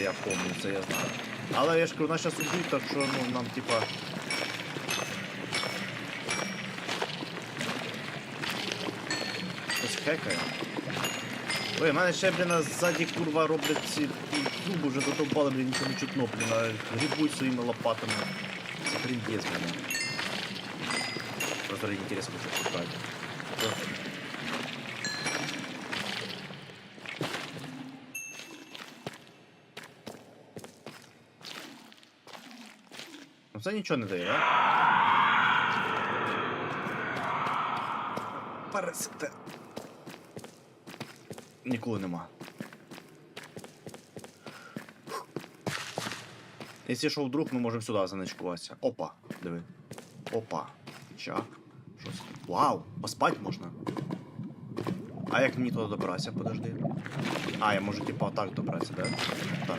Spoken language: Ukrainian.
це я пам'ятаю, це я знаю. Але я ж кажу, нас зараз уб'ють, так що ну, нам типа. Хтось хекає. Ой, в мене ще, блін, ззаді курва роблять ці труби вже задовбали, блін, нічого не чутно, блін, а грибуть своїми лопатами. Це тріндець, блін. Просто ради інтересу хочу шукати. Ну це нічого не дає, да? Паразите. Нікого нема. Якщо що вдруг, ми можемо сюди заничкуватися. Опа, диви. Опа. Чак. Що це? Вау! Поспать можна. А як мені туди добратися, подожди. А, я можу типа отак добратися, да? Так.